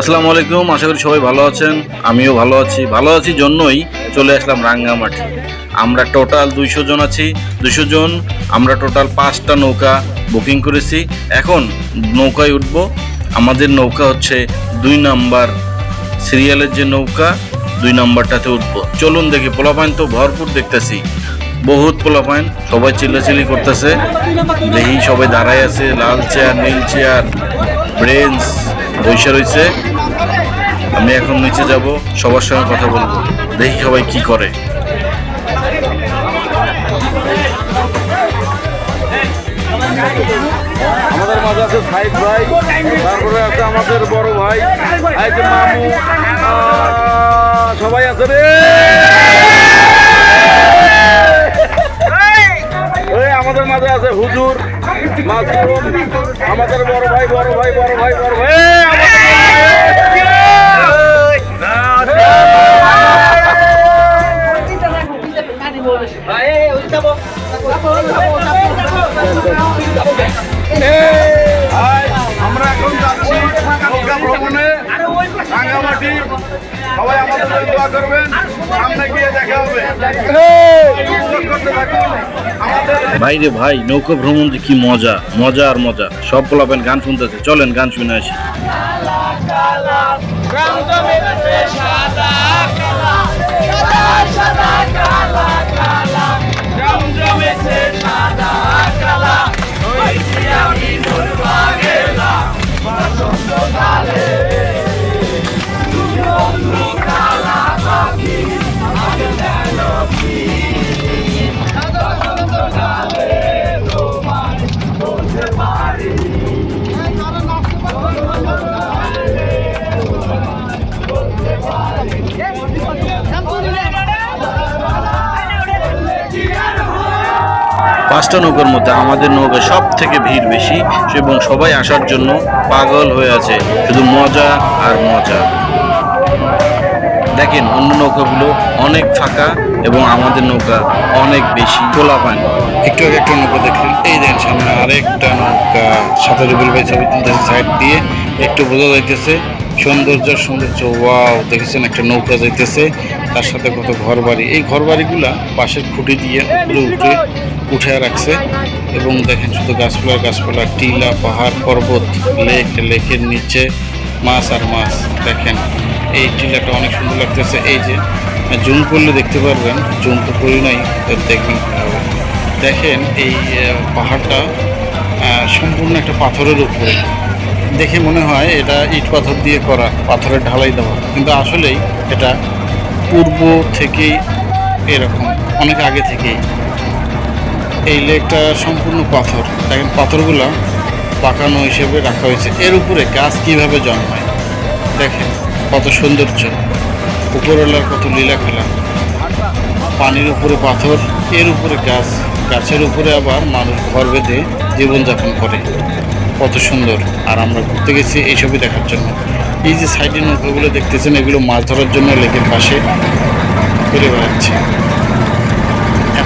আসসালামু আলাইকুম আশা করি সবাই ভালো আছেন। আমিও ভালো আছি। ভালো আছি জন্যই চলে আসলাম রাঙ্গামাটি। আমরা টোটাল দুইশো জন আছি। দুশো জন, আমরা টোটাল পাঁচটা নৌকা বুকিং করেছি। এখন নৌকায় উঠব। আমাদের নৌকা হচ্ছে দুই নাম্বার সিরিয়ালের যে নৌকা, দুই নাম্বারটাতে উঠব। চলুন দেখি, পোলাপাইন তো ভরপুর দেখতেছি। বহুত পোলাপাইন, সবাই চিল্লাচিল্লি করতেছে। দেখি সবাই দাঁড়ায় আছে, লাল চেয়ার নীল চেয়ার ব্রেঞ্চ বৈশা রয়েছে। আমি এখন নিচে যাব, সবার সঙ্গে কথা বলব। দেখি সবাই কি করে। আমাদের মাঝে আছে সাইদ ভাই, তারপরে আছে আমাদের বড় ভাই মামু সবাই আছে রে! ভাই রে ভাই, নৌকা ভ্রমণ যে কি মজা মজা আর মজা। সব পোলাপেন গান শুনতেছে। চলেন, গান শুনে আসি। পাঁচটা নৌকার মধ্যে আমাদের নৌকা সব থেকে ভিড় বেশি এবং সবাই আসার জন্য পাগল হয়ে আছে। শুধু মজা আর মজা। দেখেন, অন্য নৌকাগুলো অনেক ফাঁকা এবং আমাদের নৌকা অনেক বেশি। গোলা পানি একটু আগে একটা নৌকা দেখলেন এই দেখেন সামনে আরেকটা নৌকা। সাথে রুবেল ভাই ছবি তুলতেছে সাইড দিয়ে। একটু বোঝা যাইতেছে, সৌন্দর্য সৌন্দর্য, ওয়াও, দেখেছেন একটা নৌকা যাইতেছে। তার সাথে কত ঘর বাড়ি এই ঘর বাড়িগুলা পাশের খুঁটি দিয়ে উপরে উঠে উঠে রাখছে এবং দেখেন শুধু গাছপালা গাছপালা, টিলা, পাহাড়, পর্বত লেক লেকের নিচে মাছ আর মাছ। দেখেন, এই টিলাটা অনেক সুন্দর লাগতেছে। এই যে, জুম করলে দেখতে পারবেন, জুম তো করি নাই দেখবেন দেখেন, এই পাহাড়টা সম্পূর্ণ একটা পাথরের উপরে। দেখে মনে হয় এটা ইট পাথর দিয়ে করা, পাথরের ঢালাই দেওয়া। কিন্তু আসলেই এটা পূর্ব থেকেই এরকম, অনেক আগে থেকেই। এই লেকটা সম্পূর্ণ পাথর। দেখেন পাথরগুলো পাকানো হিসেবে রাখা হয়েছে। এর উপরে গাছ কীভাবে জন্মায়? দেখেন কত সৌন্দর্য। উপরওয়ালার কত লীলা খেলা। পানির উপরে পাথর, এর উপরে গাছ। গাছের উপরে আবার মানুষ ঘর বেঁধে জীবনযাপন করে। কত সুন্দর। আর আমরা ঘুরতে গেছি এইসবই দেখার জন্য। এই যে সাইডে নৌকাগুলো দেখতেছেন, এগুলো মাছ ধরার জন্য লেকের পাশে ঘুরে বেড়াচ্ছে।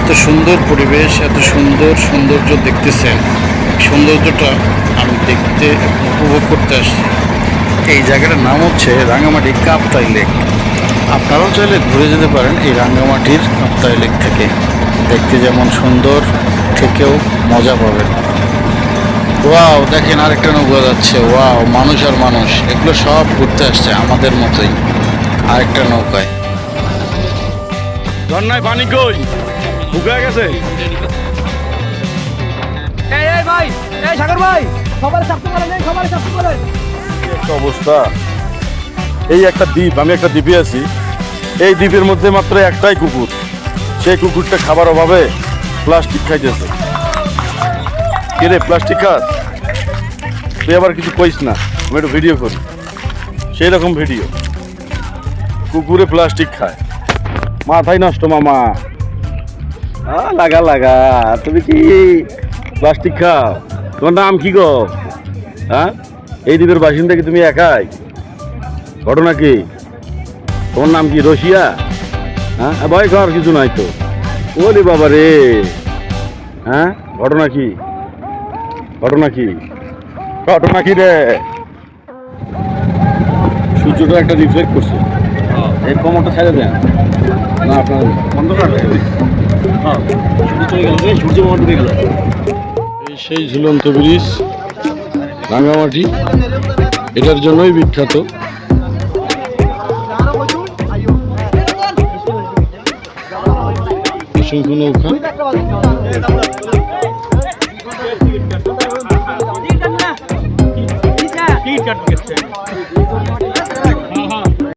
এত সুন্দর পরিবেশ, এত সুন্দর সৌন্দর্য দেখতেছেন। সৌন্দর্যটা আমি দেখতে উপভোগ করতে আসছি। এই জায়গাটার নাম হচ্ছে রাঙ্গামাটি কাপ্তাই লেক। আপনারাও চাইলে ঘুরে যেতে পারেন এই রাঙ্গামাটির কাপ্তাই লেক থেকে। দেখতে যেমন সুন্দর, থেকেও মজা পাবেন। ওয়াও, দেখেন আরেকটা নৌকা যাচ্ছে। ওয়াও, মানুষ আর মানুষ, এগুলো সব ঘুরতে আসছে আমাদের মতোই। আরেকটা নৌকায়। ঝর্ণায় পানি কই? শুকিয়ে গেছে। এই এই ভাই এই সাগর ভাই সবার চাপতে পারেন এই সবার চাপতে পারেন একটা অবস্থা। এই একটা দ্বীপ আমি একটা দ্বীপে আছি। এই দ্বীপের মধ্যে মাত্র একটাই কুকুর। সেই কুকুরটা খাবার অভাবে প্লাস্টিক খাইতেছে। কে রে প্লাস্টিক খাস? তুই আবার কিছু কইস না আমি একটু ভিডিও করি। সেই রকম ভিডিও কুকুরে প্লাস্টিক খায়। মাথায় নষ্ট মামা। লাগা লাগা। তুমি কি প্লাস্টিক খাও? তোমার নাম কি গো? হ্যাঁ এই দ্বীপের বাসিন্দা কি তুমি একাই? ঘটনা কি? তোমার নাম কি রশিয়া? হ্যাঁ ভয় খাওয়ার কিছু নাই তো। ওলি বাবা রে। হ্যাঁ ঘটনা কি? ঘটনা কি? ঘটনা কি রে? সূর্যটা একটা রিফ্লেক্ট করছে। এই কমরটা ছেড়ে দেন। না আপনার বন্ধ এই সেই ঝুলন্ত ব্রিজ রাঙামাটি এটার জন্যই বিখ্যাত। অসংখ্য নৌকা।